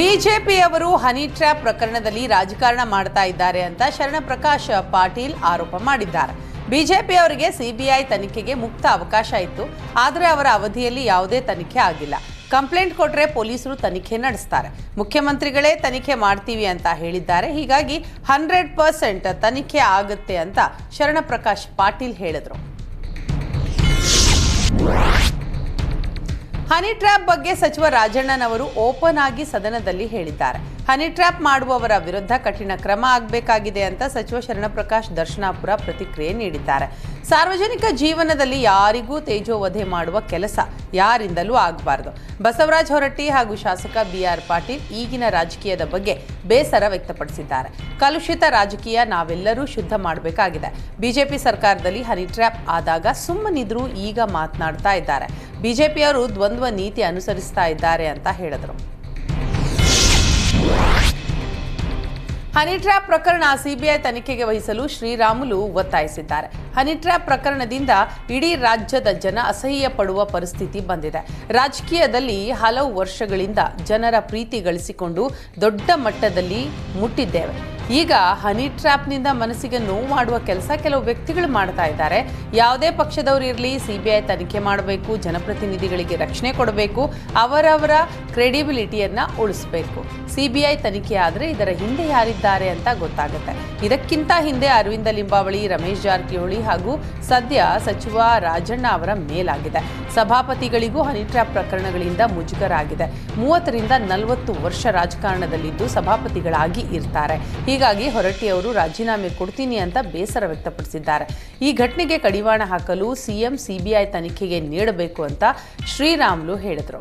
ಬಿಜೆಪಿಯವರು honey trap ಪ್ರಕರಣದಲ್ಲಿ ರಾಜಕಾರಣ ಮಾಡ್ತಾ ಇದ್ದಾರೆ ಅಂತ ಶರಣಪ್ರಕಾಶ್ ಪಾಟೀಲ್ ಆರೋಪ ಮಾಡಿದ್ದಾರೆ. ಬಿಜೆಪಿಯವರಿಗೆ ಸಿಬಿಐ ತನಿಖೆಗೆ ಮುಕ್ತ ಅವಕಾಶ ಇತ್ತು, ಆದರೆ ಅವರ ಅವಧಿಯಲ್ಲಿ ಯಾವುದೇ ತನಿಖೆ ಆಗಿಲ್ಲ. ಕಂಪ್ಲೇಂಟ್ ಕೊಟ್ಟರೆ ಪೊಲೀಸರು ತನಿಖೆ ನಡೆಸ್ತಾರೆ. ಮುಖ್ಯಮಂತ್ರಿಗಳೇ ತನಿಖೆ ಮಾಡ್ತೀವಿ ಅಂತ ಹೇಳಿದ್ದಾರೆ. ಹೀಗಾಗಿ ಹಂಡ್ರೆಡ್ ಪರ್ಸೆಂಟ್ ತನಿಖೆ ಆಗುತ್ತೆ ಅಂತ ಶರಣಪ್ರಕಾಶ್ ಪಾಟೀಲ್ ಹೇಳಿದರು. ಹನಿ ಟ್ರ್ಯಾಪ್ ಬಗ್ಗೆ ಸಚಿವ ರಾಜಣ್ಣನವರು ಓಪನ್ ಆಗಿ ಸದನದಲ್ಲಿ ಹೇಳಿದ್ದಾರೆ. ಹನಿ ಟ್ರ್ಯಾಪ್ ಮಾಡುವವರ ವಿರುದ್ಧ ಕಠಿಣ ಕ್ರಮ ಆಗಬೇಕಾಗಿದೆ ಅಂತ ಸಚಿವ ಶರಣಪ್ರಕಾಶ್ ದರ್ಶನಾಪುರ ಪ್ರತಿಕ್ರಿಯೆ ನೀಡಿದ್ದಾರೆ. ಸಾರ್ವಜನಿಕ ಜೀವನದಲ್ಲಿ ಯಾರಿಗೂ ತೇಜೋವಧೆ ಮಾಡುವ ಕೆಲಸ ಯಾರಿಂದಲೂ ಆಗಬಾರದು. ಬಸವರಾಜ್ ಹೊರಟ್ಟಿ ಹಾಗೂ ಶಾಸಕ ಬಿಆರ್ ಪಾಟೀಲ್ ಈಗಿನ ರಾಜಕೀಯದ ಬಗ್ಗೆ ಬೇಸರ ವ್ಯಕ್ತಪಡಿಸಿದ್ದಾರೆ. ಕಲುಷಿತ ರಾಜಕೀಯ ನಾವೆಲ್ಲರೂ ಶುದ್ಧ ಮಾಡಬೇಕಾಗಿದೆ. ಬಿಜೆಪಿ ಸರ್ಕಾರದಲ್ಲಿ ಹನಿ ಟ್ರ್ಯಾಪ್ ಆದಾಗ ಸುಮ್ಮನಿದ್ರು ಈಗ ಮಾತನಾಡ್ತಾ ಇದ್ದಾರೆ. ಬಿಜೆಪಿಯವರು ದ್ವಂದ್ವ ನೀತಿ ಅನುಸರಿಸ್ತಾ ಇದ್ದಾರೆ ಅಂತ ಹೇಳಿದರು. ಹನಿ ಟ್ರ್ಯಾಪ್ ಪ್ರಕರಣ ಸಿಬಿಐ ತನಿಖೆಗೆ ವಹಿಸಲು ಶ್ರೀರಾಮುಲು ಒತ್ತಾಯಿಸಿದ್ದಾರೆ. ಹನಿ ಟ್ರ್ಯಾಪ್ ಪ್ರಕರಣದಿಂದ ಇಡೀ ರಾಜ್ಯದ ಜನ ಅಸಹ್ಯ ಪಡುವ ಪರಿಸ್ಥಿತಿ ಬಂದಿದೆ. ರಾಜಕೀಯದಲ್ಲಿ ಹಲವು ವರ್ಷಗಳಿಂದ ಜನರ ಪ್ರೀತಿ ಗಳಿಸಿಕೊಂಡು ದೊಡ್ಡ ಮಟ್ಟದಲ್ಲಿ ಮುಟ್ಟಿದ್ದೇವೆ. ಈಗ ಹನಿ ಟ್ರ್ಯಾಪ್ನಿಂದ ಮನಸ್ಸಿಗೆ ನೋವು ಮಾಡುವ ಕೆಲಸ ಕೆಲವು ವ್ಯಕ್ತಿಗಳು ಮಾಡ್ತಾ ಇದ್ದಾರೆ. ಯಾವುದೇ ಪಕ್ಷದವರು ಇರಲಿ ಸಿಬಿಐ ತನಿಖೆ ಮಾಡಬೇಕು, ಜನಪ್ರತಿನಿಧಿಗಳಿಗೆ ರಕ್ಷಣೆ ಕೊಡಬೇಕು, ಅವರವರ ಕ್ರೆಡಿಬಿಲಿಟಿಯನ್ನ ಉಳಿಸಬೇಕು. ಸಿಬಿಐ ತನಿಖೆ ಆದರೆ ಇದರ ಹಿಂದೆ ಯಾರಿದ್ದಾರೆ ಅಂತ ಗೊತ್ತಾಗುತ್ತೆ. ಇದಕ್ಕಿಂತ ಹಿಂದೆ ಅರವಿಂದ ಲಿಂಬಾವಳಿ, ರಮೇಶ್ ಜಾರಕಿಹೊಳಿ ಹಾಗೂ ಸದ್ಯ ಸಚಿವ ರಾಜಣ್ಣ ಅವರ ಮೇಲಾಗಿದೆ. ಸಭಾಪತಿಗಳಿಗೂ ಹನಿ ಟ್ರ್ಯಾಪ್ ಪ್ರಕರಣಗಳಿಂದ ಮುಜುಗರಾಗಿದೆ. ಮೂವತ್ತರಿಂದ ನಲವತ್ತು ವರ್ಷ ರಾಜಕಾರಣದಲ್ಲಿದ್ದು ಸಭಾಪತಿಗಳಾಗಿ ಇರ್ತಾರೆ. ಹೀಗಾಗಿ ಹೊರಟ್ಟಿಯವರು ರಾಜೀನಾಮೆ ಕೊಡ್ತೀನಿ ಅಂತ ಬೇಸರ ವ್ಯಕ್ತಪಡಿಸಿದ್ದಾರೆ. ಈ ಘಟನೆಗೆ ಕಡಿವಾಣ ಹಾಕಲು ಸಿಎಂ, ಸಿಬಿಐ ತನಿಖೆಗೆ ನೀಡಬೇಕು ಅಂತ ಶ್ರೀರಾಮ್ಲು ಹೇಳಿದರು.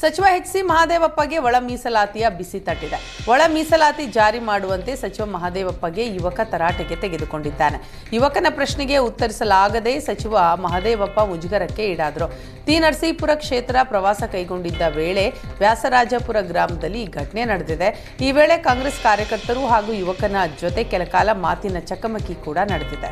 ಸಚಿವ ಎಚ್ ಸಿ ಮಹಾದೇವಪ್ಪಗೆ ಒಳ ಮೀಸಲಾತಿಯ ಬಿಸಿ ತಟ್ಟಿದೆ. ಒಳ ಮೀಸಲಾತಿ ಜಾರಿ ಮಾಡುವಂತೆ ಸಚಿವ ಮಹಾದೇವಪ್ಪಗೆ ಯುವಕ ತರಾಟೆಗೆ ತೆಗೆದುಕೊಂಡಿದ್ದಾನೆ. ಯುವಕನ ಪ್ರಶ್ನೆಗೆ ಉತ್ತರಿಸಲಾಗದೆ ಸಚಿವ ಮಹಾದೇವಪ್ಪ ಮುಜುಗರಕ್ಕೆ ಈಡಾದರು. ತಿ ನರಸೀಪುರ ಕ್ಷೇತ್ರ ಪ್ರವಾಸ ಕೈಗೊಂಡಿದ್ದ ವೇಳೆ ವ್ಯಾಸರಾಜಪುರ ಗ್ರಾಮದಲ್ಲಿ ಈ ಘಟನೆ ನಡೆದಿದೆ. ಈ ವೇಳೆ ಕಾಂಗ್ರೆಸ್ ಕಾರ್ಯಕರ್ತರು ಹಾಗೂ ಯುವಕನ ಜೊತೆ ಕೆಲಕಾಲ ಮಾತಿನ ಚಕಮಕಿ ಕೂಡ ನಡೆದಿದೆ.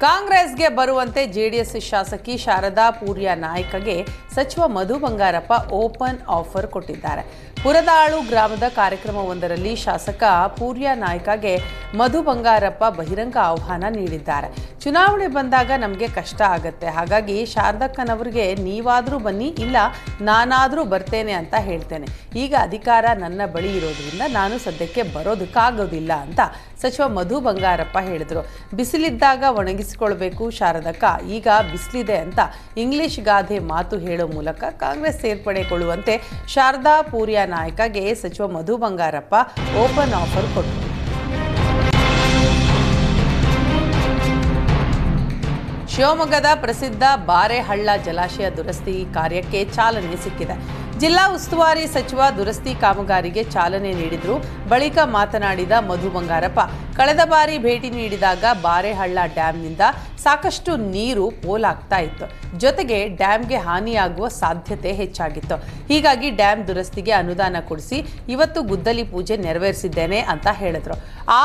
ಕಾಂಗ್ರೆಸ್ಗೆ ಬರುವಂತೆ ಜೆಡಿಎಸ್ ಶಾಸಕಿ ಶಾರದಾ ಪೂರ್ಯ ನಾಯ್ಕಗೆ ಸಚಿವ ಮಧು ಬಂಗಾರಪ್ಪ ಓಪನ್ ಆಫರ್ ಕೊಟ್ಟಿದ್ದಾರೆ. ಪುರದಾಳು ಗ್ರಾಮದ ಕಾರ್ಯಕ್ರಮವೊಂದರಲ್ಲಿ ಶಾಸಕ ಪೂರ್ಯ ನಾಯ್ಕಗೆ ಮಧು ಬಂಗಾರಪ್ಪ ಬಹಿರಂಗ ಆಹ್ವಾನ ನೀಡಿದ್ದಾರೆ. ಚುನಾವಣೆ ಬಂದಾಗ ನಮಗೆ ಕಷ್ಟ ಆಗತ್ತೆ. ಹಾಗಾಗಿ ಶಾರದಕ್ಕನವರಿಗೆ ನೀವಾದರೂ ಬನ್ನಿ, ಇಲ್ಲ ನಾನಾದರೂ ಬರ್ತೇನೆ ಅಂತ ಹೇಳ್ತೇನೆ. ಈಗ ಅಧಿಕಾರ ನನ್ನ ಬಳಿ ಇರೋದ್ರಿಂದ ನಾನು ಸದ್ಯಕ್ಕೆ ಬರೋದಕ್ಕಾಗೋದಿಲ್ಲ ಅಂತ ಸಚಿವ ಮಧು ಬಂಗಾರಪ್ಪ ಹೇಳಿದರು. ಬಿಸಿಲಿದ್ದಾಗ ಒಣಗಿಸಿಕೊಳ್ಬೇಕು ಶಾರದಕ್ಕ, ಈಗ ಬಿಸಿಲಿದೆ ಅಂತ ಇಂಗ್ಲಿಷ್ ಗಾದೆ ಮಾತು ಹೇಳೋ ಮೂಲಕ ಕಾಂಗ್ರೆಸ್ ಸೇರ್ಪಡೆಗೊಳ್ಳುವಂತೆ ಶಾರದಾ ಪೂರ್ಯ ನಾಯಕಗೆ ಸಚಿವ ಮಧು ಬಂಗಾರಪ್ಪ ಓಪನ್ ಆಫರ್ ಕೊಟ್ಟರು ಶಿವಮೊಗ್ಗದ ಪ್ರಸಿದ್ಧ ಬಾರೆಹಳ್ಳ ಜಲಾಶಯ ದುರಸ್ತಿ ಕಾರ್ಯಕ್ಕೆ ಚಾಲನೆ ಸಿಕ್ಕಿದೆ. ಜಿಲ್ಲಾ ಉಸ್ತುವಾರಿ ಸಚಿವ ದುರಸ್ತಿ ಕಾಮಗಾರಿಗೆ ಚಾಲನೆ ನೀಡಿದ್ರು. ಬಳಿಕ ಮಾತನಾಡಿದ ಮಧು ಬಂಗಾರಪ್ಪ, ಕಳೆದ ಬಾರಿ ಭೇಟಿ ನೀಡಿದಾಗ ಬಾರೆಹಳ್ಳ ಡ್ಯಾಂನಿಂದ ಸಾಕಷ್ಟು ನೀರು ಪೋಲಾಗ್ತಾ ಇತ್ತು. ಜೊತೆಗೆ ಡ್ಯಾಂಗೆ ಹಾನಿಯಾಗುವ ಸಾಧ್ಯತೆ ಹೆಚ್ಚಾಗಿತ್ತು. ಹೀಗಾಗಿ ಡ್ಯಾಂ ದುರಸ್ತಿಗೆ ಅನುದಾನ ಕೊಡಿಸಿ ಇವತ್ತು ಗುದ್ದಲಿ ಪೂಜೆ ನೆರವೇರಿಸಿದ್ದೇನೆ ಅಂತ ಹೇಳಿದ್ರು.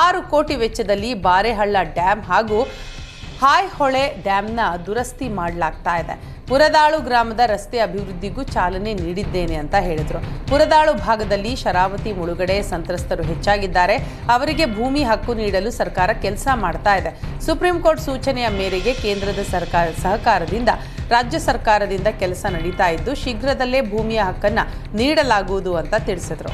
ಆರು ಕೋಟಿ ವೆಚ್ಚದಲ್ಲಿ ಬಾರೆಹಳ್ಳ ಡ್ಯಾಮ್ ಹಾಗೂ ಹಾಯ್ ಹೊಳೆ ಡ್ಯಾಮ್ನ ದುರಸ್ತಿ ಮಾಡಲಾಗ್ತಾ ಇದೆ. ಪುರದಾಳು ಗ್ರಾಮದ ರಸ್ತೆ ಅಭಿವೃದ್ಧಿಗೂ ಚಾಲನೆ ನೀಡಿದ್ದೇನೆ ಅಂತ ಹೇಳಿದರು. ಪುರದಾಳು ಭಾಗದಲ್ಲಿ ಶರಾವತಿ ಮುಳುಗಡೆ ಸಂತ್ರಸ್ತರು ಹೆಚ್ಚಾಗಿದ್ದಾರೆ. ಅವರಿಗೆ ಭೂಮಿ ಹಕ್ಕು ನೀಡಲು ಸರ್ಕಾರ ಕೆಲಸ ಮಾಡ್ತಾ ಇದೆ. ಸುಪ್ರೀಂ ಕೋರ್ಟ್ ಸೂಚನೆಯ ಮೇರೆಗೆ ಕೇಂದ್ರದ ಸರ್ಕಾರ ಸಹಕಾರದಿಂದ, ರಾಜ್ಯ ಸರ್ಕಾರದಿಂದ ಕೆಲಸ ನಡೀತಾ ಇದ್ದು, ಶೀಘ್ರದಲ್ಲೇ ಭೂಮಿಯ ಹಕ್ಕನ್ನು ನೀಡಲಾಗುವುದು ಅಂತ ತಿಳಿಸಿದರು.